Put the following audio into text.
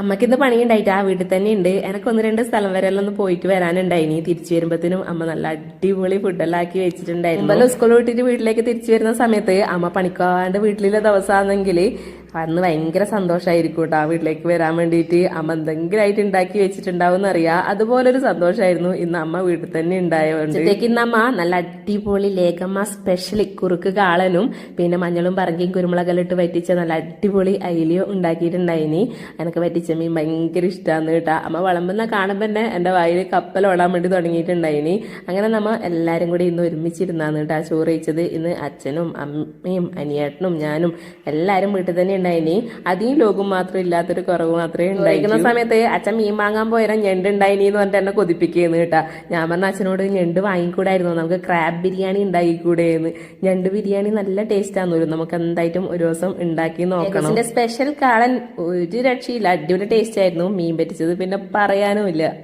അമ്മയ്ക്ക് ഇന്ന് പണിയുണ്ടായിട്ട് ആ വീട്ടിൽ തന്നെ ഉണ്ട്. എനക്ക് ഒന്ന് രണ്ട് സ്ഥലം വരെ എല്ലാം ഒന്ന് പോയിട്ട് വരാനുണ്ടായിനി. തിരിച്ചു വരുമ്പോഴത്തേനും അമ്മ നല്ല അടിപൊളി ഫുഡെല്ലാം ആക്കി വെച്ചിട്ടുണ്ടായിരുന്നു. സ്കൂൾ വിട്ടിട്ട് വീട്ടിലേക്ക് തിരിച്ചു വരുന്ന സമയത്ത് അമ്മ പണിക്കാണ്ട് വീട്ടിലെ ദിവസമാണെങ്കിൽ അന്ന് ഭയങ്കര സന്തോഷമായിരിക്കും കേട്ടോ ആ വീട്ടിലേക്ക് വരാൻ വേണ്ടിയിട്ട്. അമ്മ എന്തെങ്കിലും ആയിട്ട് ഉണ്ടാക്കി വെച്ചിട്ടുണ്ടാവും അറിയാം. അതുപോലൊരു സന്തോഷമായിരുന്നു ഇന്ന് അമ്മ വീട്ടിൽ തന്നെ ഉണ്ടായതുകൊണ്ട് ഇന്ന് അമ്മ നല്ല അടിപൊളി ലേഖമ്മ സ്പെഷ്യൽ കുറുക്ക് കാളനും പിന്നെ മഞ്ഞളും പറങ്കിയും കുരുമുളകെല്ലാം ഇട്ട് വറ്റിച്ച നല്ല അടിപൊളി അയിലിയോ ഉണ്ടാക്കിയിട്ടുണ്ടായിനി. എനിക്ക് വറ്റിച്ച മീൻ ഭയങ്കര ഇഷ്ടമാണ് കേട്ടോ. അമ്മ വിളമ്പുന്ന കാണുമ്പോൾ തന്നെ എന്റെ വായിൽ കപ്പൽ ഓടാൻ വേണ്ടി തുടങ്ങിയിട്ടുണ്ടായിനി. അങ്ങനെ നമ്മ എല്ലാവരും കൂടി ഇന്ന് ഒരുമിച്ചിരുന്നാണ് കേട്ടോ ചോറ് ഇന്ന് അച്ഛനും അമ്മയും അനിയേട്ടനും ഞാനും എല്ലാവരും വീട്ടിൽ തന്നെ ഉണ്ടായിനി. അതീ ലോകം മാത്രം ഇല്ലാത്തൊരു കുറവ് മാത്രമേ ഉണ്ടായിരിക്കുന്ന സമയത്ത് അച്ഛൻ മീൻ വാങ്ങാൻ പോയാൽ ഞണ്ട് ഉണ്ടായിനി എന്ന് പറഞ്ഞിട്ട് എന്നെ കൊതിപ്പിക്കുന്നു കേട്ടാ. ഞാൻ പറഞ്ഞ അച്ഛനോട് ഞണ്ട് വാങ്ങിക്കൂടായിരുന്നു? നമുക്ക് ക്രാബ് ബിരിയാണി ഉണ്ടാക്കിക്കൂടെയെന്ന് ഞണ്ട് ബിരിയാണി നല്ല ടേസ്റ്റ് ആണെന്നു നമുക്ക് എന്തായിട്ടും ഒരു ദിവസം ഉണ്ടാക്കി നോക്കണം. സ്പെഷ്യൽ കാളൻ ഒരു രക്ഷയില്ല. അടിപൊളി ടേസ്റ്റ് ആയിരുന്നു മീൻ പറ്റിച്ചത്. പിന്നെ പറയാനുമില്ല.